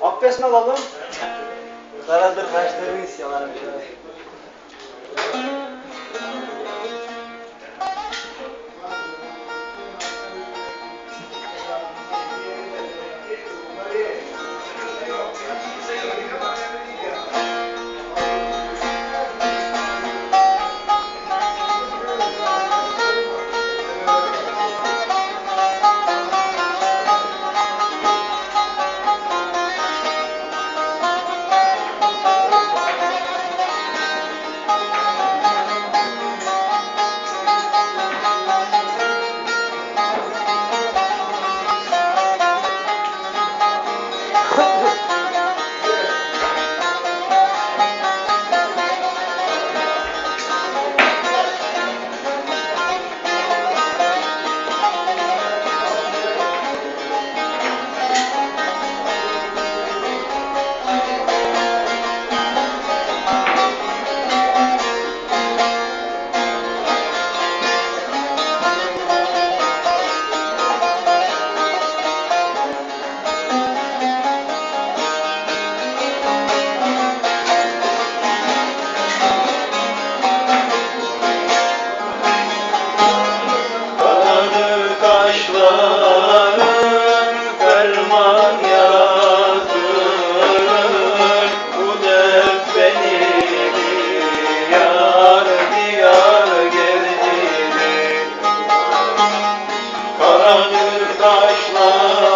Abdest alalım? Karadır kaşlarını istiyorlar. Kaşların ferman yazır Bu dert beni diyar diyar gezdirir Karadır kaşların